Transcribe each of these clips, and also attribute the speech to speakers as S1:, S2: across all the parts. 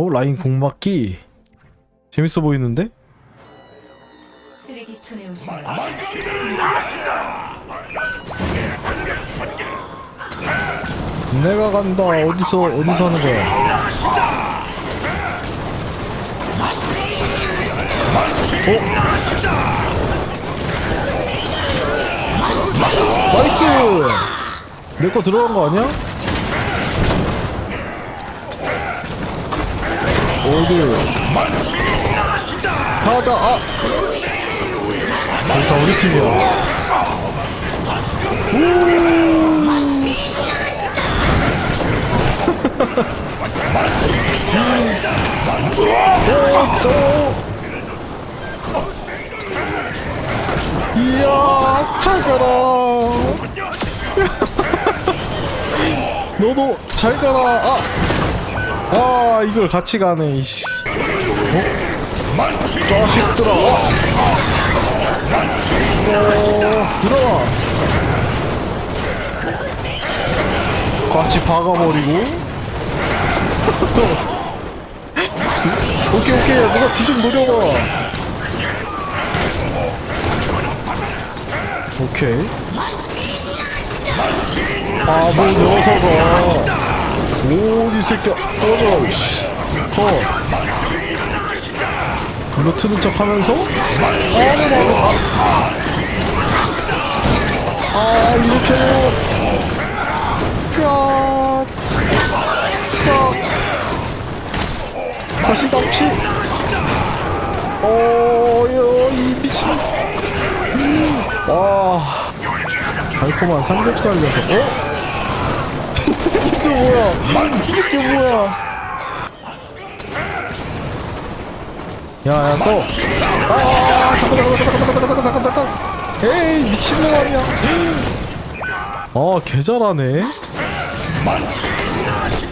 S1: 어 라인 공막기 재밌어 보이는데? 내가 간다 어디서 어디서 하는 거야? 어? 나이스! 내 거 들어간 거 아니야? 어디? 가자! 아! 좋다 우리 팀이야 이야 잘 가라 너도 잘 가라 아, 아 이걸 같이 가네 이씨. 어? 자식들아 어? 어, 일어나 같이 박아버리고. 오케이 오케이. 야, 누가 뒤 좀 노려봐. 오케이. 아뭐 녀석아 오이 새끼야. 꺼져 컷 불로 트는 척 하면서? 아, 아 이렇게. 까 까. 다시 납치. 어이 미친. 와. 달콤한 삼겹살 녀석 어? 또 뭐야? 이 새끼 뭐야? 야야 또. 아, 잠깐 잠깐 잠깐 잠깐 잠깐 잠깐 에이 미친놈 아니야. 아개 잘하네.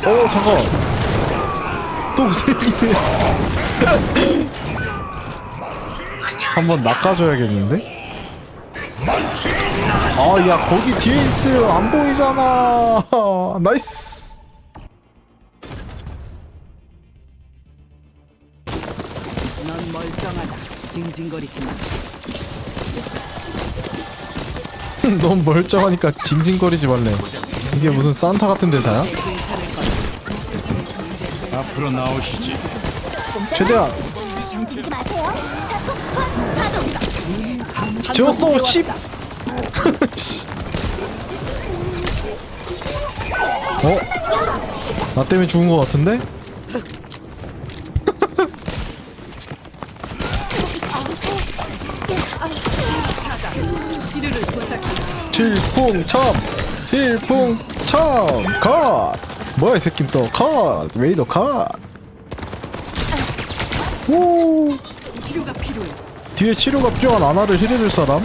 S1: 어 잠깐. 또 새끼네 한번 낚아줘야겠는데? 아, 야, 거기 뒤에 있으면 안 보이잖아. 나이스.
S2: 징징거리기만.
S1: 넌 멀쩡하니까 징징거리지 말래. 이게 무슨 산타 같은 대사야?
S3: 앞으로 나오시지.
S1: 최대한
S4: 움직이지 마세요. 자꾸 파동.
S1: 지웠어, 씨. 씨. 어? 나 때문에 죽은 거 같은데? 칠풍참! 칠풍참! 컷! 뭐야 이 새끼 또 컷! 웨이더 컷! 오! 뒤에 치료가 필요한 아나를 힐해줄 사람?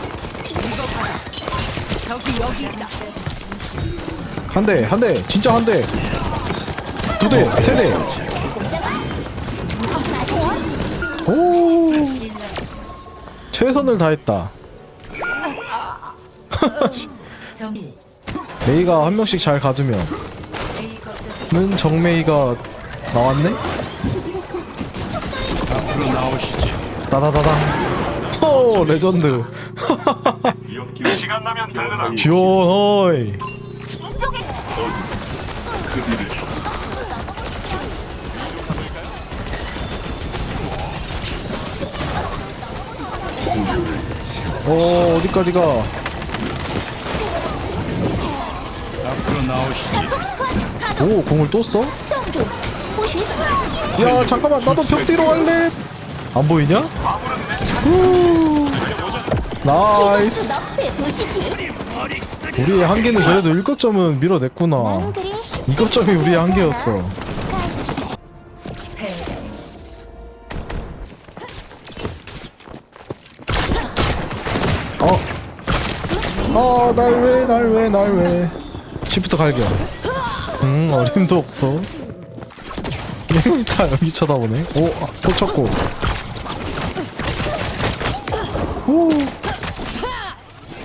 S1: 한 대, 한 대, 진짜 한 대. 두 대, 세 대. 오. 최선을 다했다. 메이가 한 명씩 잘 가두면 는 정메이가 나왔네?
S3: 앞으로 나오시지.
S1: 따다다당. 호 레전드.
S3: 시간 나면 달려라.
S1: 시원하이. 어 어디까지 가?
S3: 오
S1: 공을 또 써? 야 잠깐만 나도 벽 뒤로 갈래 안 보이냐? 후. 나이스. 우리의 한계는 그래도 1거점은 밀어냈구나
S4: 낭그리
S1: 2거점이 우리의 한계였어
S5: 패
S1: 어? 아, 날 왜, 날 왜, 날 왜. 칩부터 갈겨. 음 어림도 없어. 다 여기 쳐다보네. 오 아, 꽂혔고.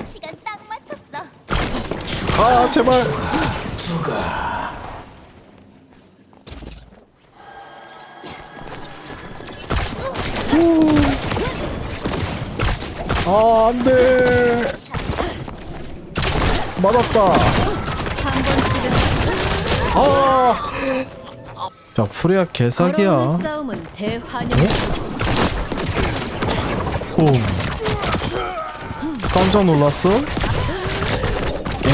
S4: 시간 딱 맞췄어.
S1: 아 제발. 아 안돼. 맞았다. 아! 자 프리아 개사기야
S4: 싸움은 대환영.
S1: 오 깜짝 놀랐어?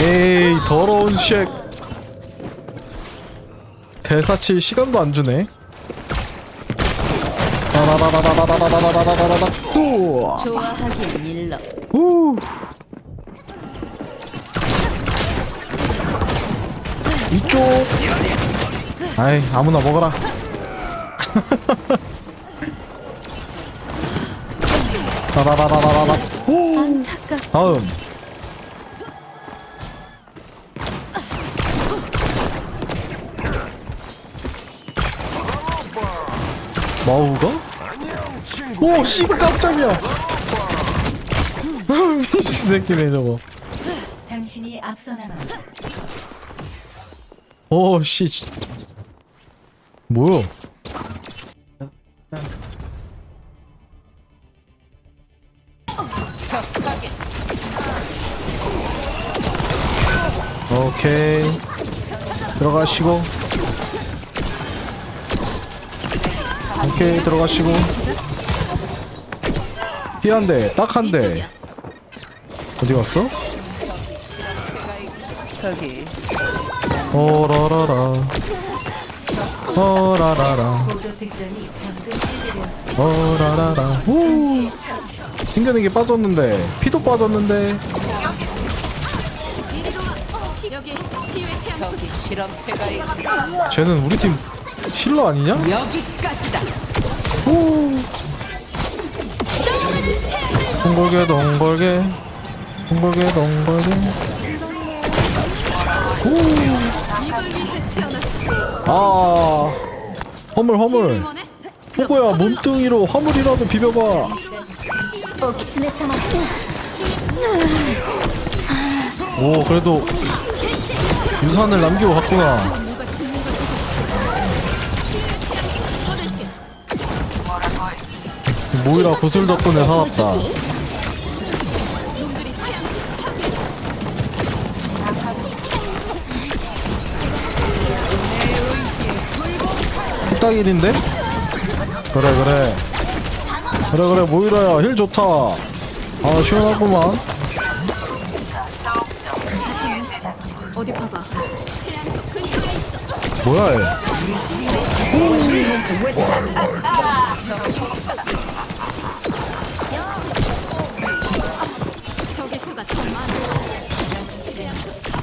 S1: 에이 더러운 쉑 대사 칠 시간도 안 주네 라라라라라라라라라라라라라 우와
S4: 좋아하긴 일러.
S1: 우 이쪽. 아이 아무나 먹어라. 라라라라라라 오! 다음. 마우가? 오 씨발 깜짝이야. 이 새끼네 저거.
S5: 당신이 앞서 나갑니다.
S1: 오씨 뭐야? 오케이. 들어가시고. 오케이 들어가시고. 피한대 딱 한대 어디 갔어? 오라라라 오라라라 오라라라
S5: 우
S1: 챙겨내기 빠졌는데 피도 빠졌는데 쟤는 우리 팀 힐러 아니냐?
S2: 여기까지다.
S1: 오. 동골게 동골게 동골게 동골게. 오. 아. 허물 허물. 호구야 몸뚱이로 허물이라도 비벼봐.
S4: 오
S1: 그래도 유산을 남기고 갔구나. 모이라 구슬 덕분에 살았다 후딱일인데? 그래 그래. 그래 그래 모이라야. 힐 좋다. 아 시원하구만. 뭐야 얘?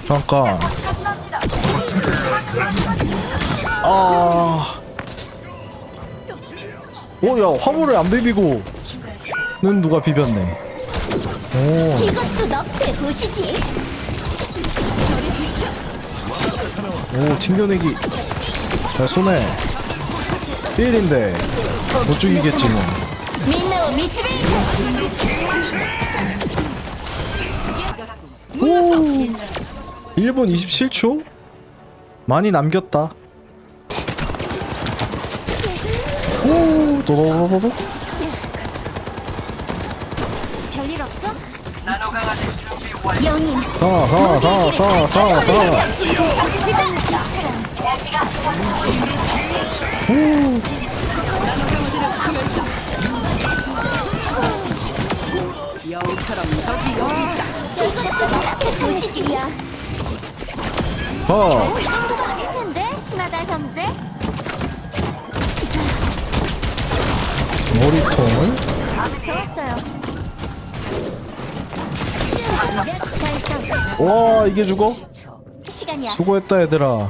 S1: 잠깐. 아 오야 화물을 안 비비고 는 누가 비볐네. 오.
S4: 이것도 너프에 보시지.
S1: 오 튕겨내기. 잘 쏘네. 1인데 못 죽이겠지 뭐.
S4: 오.
S1: 1분 27초? 많이 남겼다 도도도도도도.
S4: 별일 없죠? 영인
S2: 사, 사, 사,
S4: 원이
S1: 머리통을?
S4: 아,
S1: 와 이게 죽어? 수고했다 얘들아.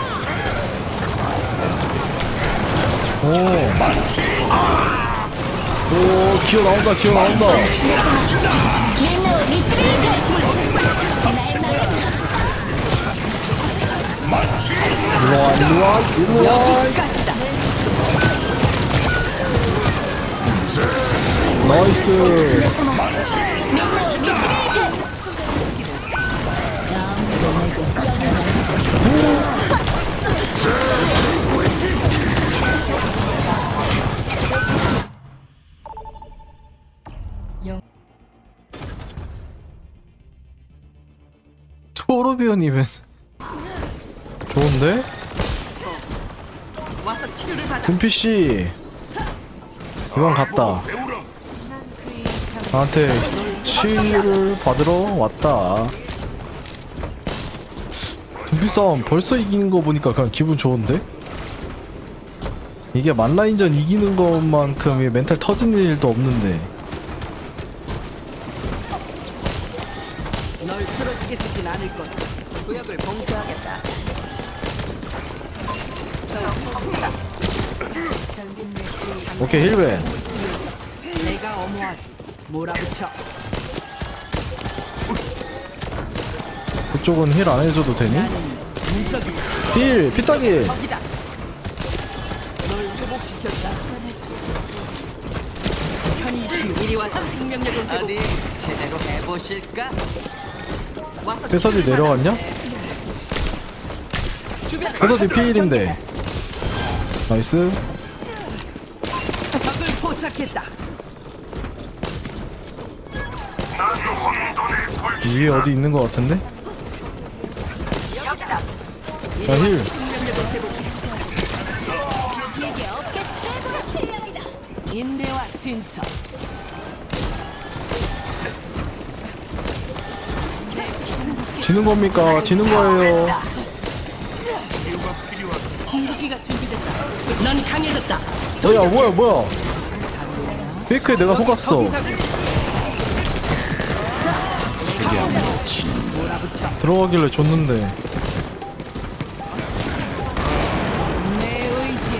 S1: 오. 오, 기어 나온다, 기어 나온다. 일로와, 일로와, 일로와. 나이스. 토르비언이면 좋은데?
S2: 와서 치료를 받아.
S1: 금피씨 이건 갔다 나한테 치유를 받으러 왔다 금피 싸움 벌써 이기는 거 보니까 그냥 기분 좋은데? 이게 만라인전 이기는 것만큼 멘탈 터지는 일도 없는데
S2: 널 쓰러지게 두진 않을 거야. 구역을 봉쇄하겠다.
S5: 전진
S1: 오케이 힐벤
S2: 내가 어머하지. 몰아붙여.
S1: 그쪽은 힐 안 해줘도 되니? 힐! 피따기!
S2: 적이다. 널 회복시켰다. 편히 이리 와서 생명력을 회복. 어디 제대로 해보실까? 대선이
S1: 내려왔냐? 대선이 피일인데 나이스 위에 어디 있는 것 같은데? 야힐
S2: 인내와 진척.
S1: 지는 겁니까? 지는 거예요.
S3: 치유가 필요하다.
S2: 공격기가 준비됐다. 넌 강해졌다.
S1: 어, 야, 뭐야, 뭐야. 페이크에 내가 속았어. 들어가길래 줬는데.
S2: 내 의지에.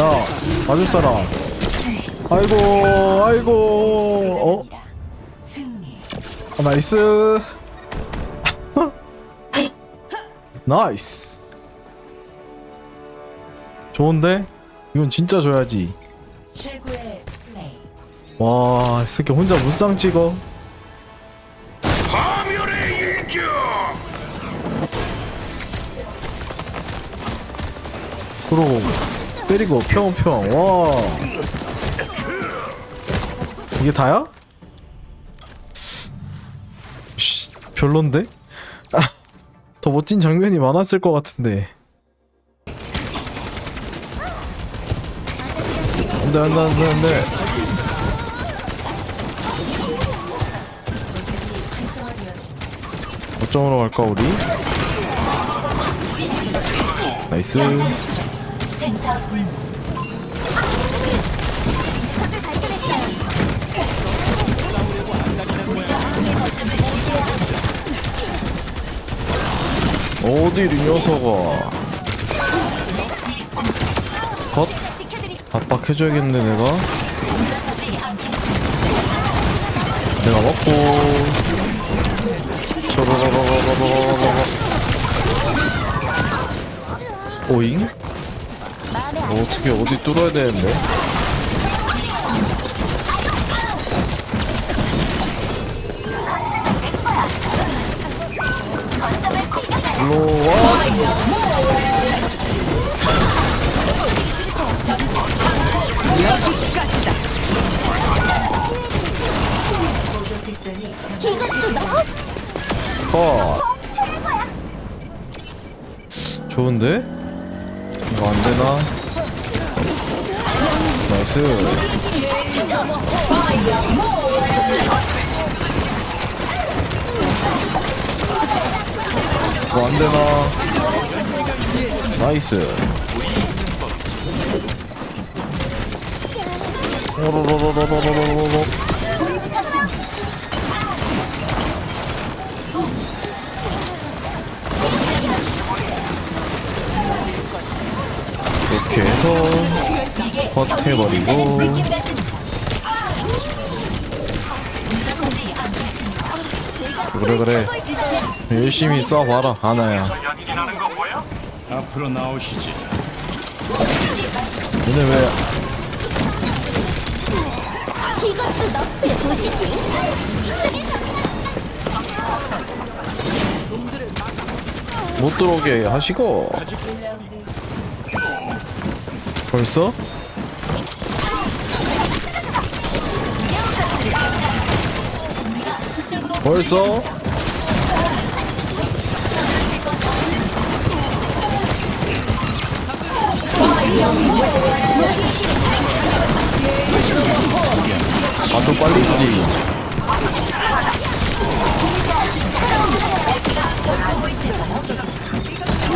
S1: 야, 맞을 사람. 아이고, 아이고. 어? 아, 나이스. 나이스. 좋은데? 이건 진짜 줘야지. 와, 이 새끼 혼자 무쌍 찍어. 그러고 때리고 평평. 와. 이게 다야? 씨, 별론데? 아, 더 멋진 장면이 많았을 것 같은데. 안돼 안돼 안돼 안돼. 어점으로 갈까 우리? 나이스. 어디 이 녀석아? 컷 압박해줘야겠네 내가? 내가 먹고. 오잉?
S4: 뭐
S1: 어떻게 어디 뚫어야 되는데? 일로 와.
S4: 이것도 너
S1: 컷. 좋은데? 이거 안 되나? 나이스. 뭐 안되나? 나이스. 이렇게 해서 컷 해버리고 그래 그래 열심히 써봐라 하나야?
S3: 앞으로 나오시지.
S1: 얘네 왜
S4: 이것도 너프에 보시지
S1: 못 들어오게 하시고 벌써? 벌써? 아또 빨리 주지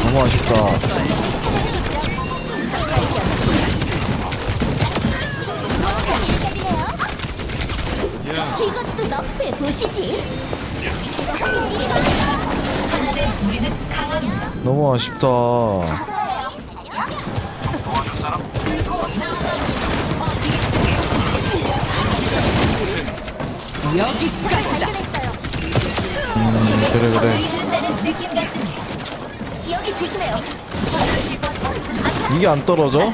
S1: 너무 아쉽다
S4: 이것도 너프에 보시지
S1: 너무 아쉽다
S2: 여기까지다.
S1: 음, 그래 그래 이게 안 떨어져?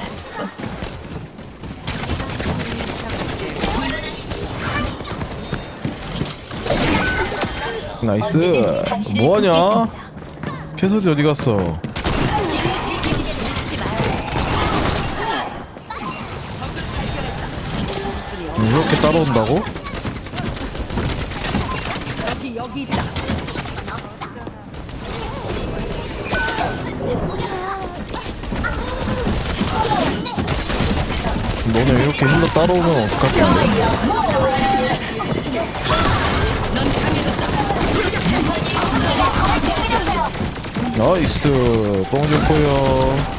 S1: 나이스 뭐하냐? 캐서디 어디 갔어? 이렇게 따라온다고? 너네 이렇게 힐러 따라오면 어떡할 건데? 나이스. 뽕 좋고요.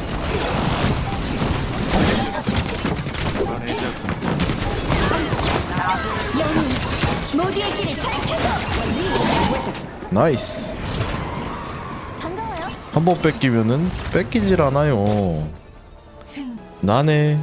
S4: 모두의 길을 밝혀줘
S1: 나이스 한 번 뺏기면은 뺏기질 않아요.
S5: 승.
S1: 나네